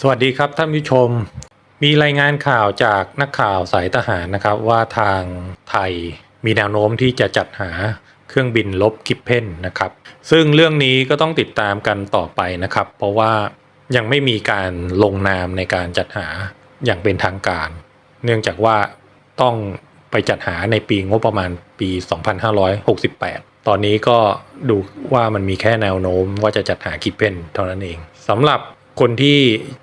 สวัสดีครับท่านผู้ชม มีรายงานข่าวจากนักข่าวสายทหารนะครับว่าทางไทยมีแนวโน้มที่จะจัดหาเครื่องบินลบกิปเพนนะครับ ซึ่งเรื่องนี้ก็ต้องติดตามกันต่อไปนะครับ เพราะว่ายังไม่มีการลงนามในการจัดหาอย่างเป็นทางการ เนื่องจากว่าต้องไปจัดหาในปีงบประมาณปี 2568 ตอนนี้ก็ดูว่ามันมีแค่แนวโน้มว่าจะจัดหากิปเพนเท่านั้นเองสำหรับ คนที่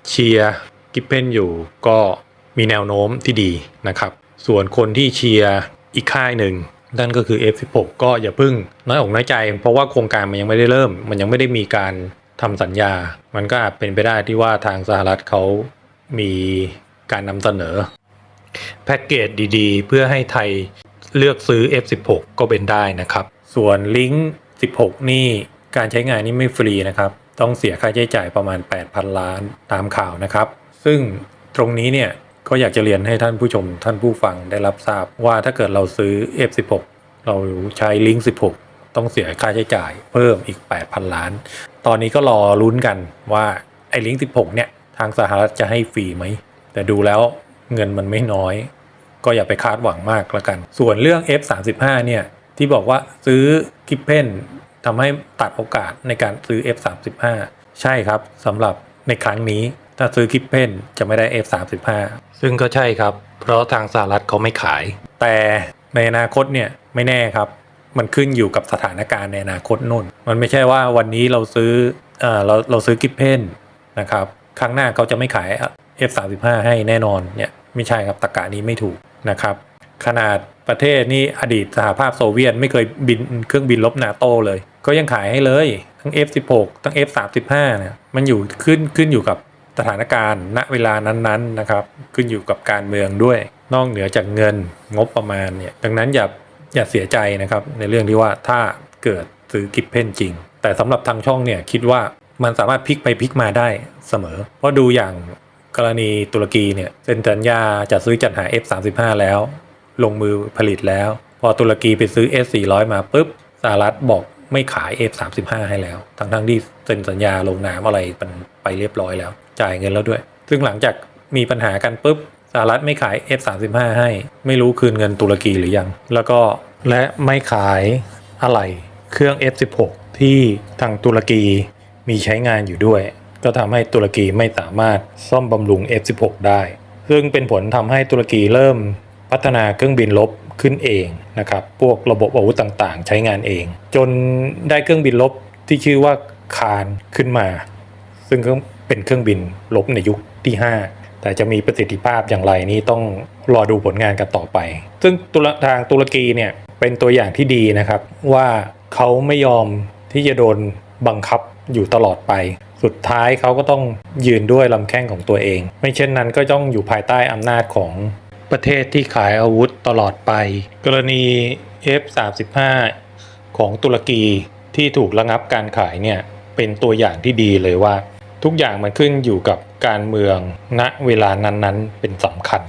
เชียร์กิปเพนอยู่ก็มีแนวโน้มที่ดีนะครับ ส่วนคนที่เชียร์อีกค่ายหนึ่งนั่นก็คือ F16 ก็อย่าพึ่งน้อยอกน้อยใจ เพราะว่าโครงการมันยังไม่ได้เริ่ม มันยังไม่ได้มีการทำสัญญา มันก็อาจเป็นไปได้ที่ว่าทางสหรัฐเขามีการนำเสนอ แพ็กเกจดีๆ เพื่อให้ไทยเลือกซื้อ F16 ก็เป็นได้นะครับ ส่วนลิงก์16 นี่การใช้งานนี่ไม่ฟรีนะครับ ต้องเสียค่าใช้จ่ายประมาณ 8,000 ล้านตามข่าวนะครับ ซึ่งตรงนี้เนี่ยก็อยากจะเรียนให้ท่านผู้ชมท่านผู้ฟังได้รับทราบว่าถ้าเกิดเราซื้อ F16 เราใช้ลิงก์16 ต้องเสียค่าใช้จ่ายเพิ่มอีก 8,000 ล้าน ตอนนี้ก็รอลุ้นกันว่าไอ้ลิงก์16 เนี่ยทางสหรัฐจะให้ฟรีไหม แต่ดูแล้วเงินมันไม่น้อย ก็อย่าไปคาดหวังมากล้วกัน ส่วนเรื่อง F35 เนี่ยที่บอกว่าซื้อกิปเพน ทำให้ตัดโอกาสในการซื้อ F35 ใช่ครับสำหรับในครั้งนี้ถ้าซื้อกิปเพนจะไม่ได้ F35 ซึ่งก็ใช่ครับ เพราะทางสหรัฐเขาไม่ขาย แต่ในอนาคตเนี่ยไม่แน่ครับ มันขึ้นอยู่กับสถานการณ์ในอนาคตนู่น มันไม่ใช่ว่าวันนี้เราซื้อเออเราเราซื้อกิปเพนนะครับ ครั้งหน้าเขาจะไม่ขาย F35 ให้แน่นอนเนี่ยไม่ใช่ครับตะกานี้ไม่ถูกนะครับ ขนาดประเทศนี่อดีตสหภาพโซเวียตไม่เคยบินเครื่องบินลบนาโตเลย ก็ยังขายให้เลย ทั้ง F16 ทั้ง F35 เนี่ยมันอยู่ขึ้นขึ้นอยู่กับสถานการณ์ณเวลานั้นๆนะครับขึ้นอยู่กับการเมืองด้วย นอกเหนือจากเงินงบประมาณเนี่ยดังนั้นอย่าอย่าเสียใจนะครับในเรื่องที่ว่าถ้าเกิดซื้อกิฟเพนจริง แต่สำหรับทางช่องเนี่ยคิดว่ามันสามารถพลิกไปพลิกมาได้เสมอ เพราะดูอย่างกรณีตุรกีเนี่ยเซ็นสัญญาจะซื้อจัดหา F35 แล้ว ลงมือผลิตแล้ว พอตุรกีไปซื้อ S400 มาปุ๊บสหรัฐบอกไม่ขาย F35 ให้แล้ว ทั้งทั้งที่เซ็นสัญญาลงนามอะไรมันไปเรียบร้อยแล้ว จ่ายเงินแล้วด้วย ซึ่งหลังจากมีปัญหากันปุ๊บสหรัฐไม่ขาย F35 ให้ ไม่รู้คืนเงินตุรกีหรือยัง แล้วก็และไม่ขายอะไรเครื่อง F16 ที่ทางตุรกีมีใช้งานอยู่ด้วย ก็ทำให้ตุรกีไม่สามารถซ่อมบำรุง F16 ได้ ซึ่งเป็นผลทำให้ตุรกีเริ่ม พัฒนาเครื่องบินลบขึ้นเองนะครับพวกระบบอาวุธต่างๆ ใช้งานเอง จนได้เครื่องบินลบที่ชื่อว่าคานขึ้นมา ซึ่งก็เป็นเครื่องบินลบในยุคที่ 5แต่จะมีประสิทธิภาพอย่างไรนี่ต้องรอดูผลงานกันต่อไป ซึ่งตุลทางตุรกีเนี่ยเป็นตัวอย่างที่ดีนะครับ ว่าเขาไม่ยอมที่จะโดนบังคับอยู่ตลอดไป สุดท้ายเขาก็ต้องยืนด้วยลำแข้งของตัวเอง ไม่เช่นนั้นก็ต้องอยู่ภายใต้อำนาจของ ประเทศที่ขายอาวุธตลอดไป กรณี F35 ของตุรกีที่ถูกระงับการขายเนี่ยเป็นตัวอย่างที่ดีเลยว่า ทุกอย่างมันขึ้นอยู่กับการเมืองณเวลานั้นๆ เป็นสำคัญ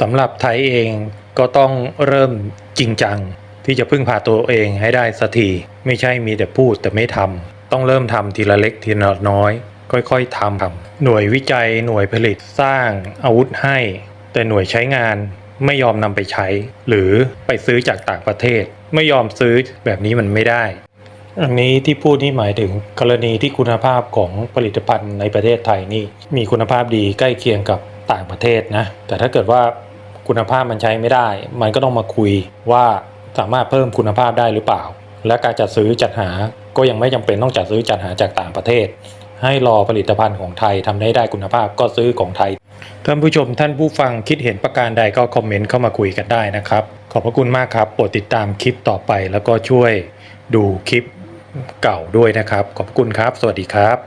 สำหรับไทยเองก็ต้องเริ่มจริงจัง ที่จะพึ่งพาตัวเองให้ได้สักทีไม่ใช่มีแต่พูดแต่ไม่ทำต้องเริ่มทำทีละเล็กทีละน้อย ค่อยๆทำหน่วยวิจัยหน่วยผลิตสร้างอาวุธให้ แต่หน่วยใช้งานไม่ยอมนำไปใช้ หรือไปซื้อจากต่างประเทศ ไม่ยอมซื้อแบบนี้มันไม่ได้ อันนี้ที่พูดนี่หมายถึงกรณีที่คุณภาพของผลิตภัณฑ์ในประเทศไทยนี่มีคุณภาพดีใกล้เคียงกับต่างประเทศนะแต่ถ้าเกิดว่าคุณภาพมันใช้ไม่ได้ มันก็ต้องมาคุยว่าสามารถเพิ่มคุณภาพได้หรือเปล่า และการจัดซื้อจัดหาก็ยังไม่จำเป็นต้องจัดซื้อจัดหาจากต่างประเทศ ให้รอผลิตภัณฑ์ของไทยทำได้ได้คุณภาพก็ซื้อของไทย ท่านผู้ชมท่านผู้ฟังคิดเห็นประการใดก็คอมเมนต์เข้ามาคุยกันได้นะครับ ขอบพระคุณมากครับโปรดติดตามคลิปต่อไปแล้วก็ช่วยดูคลิปเก่าด้วยนะครับ ขอบคุณครับ สวัสดีครับ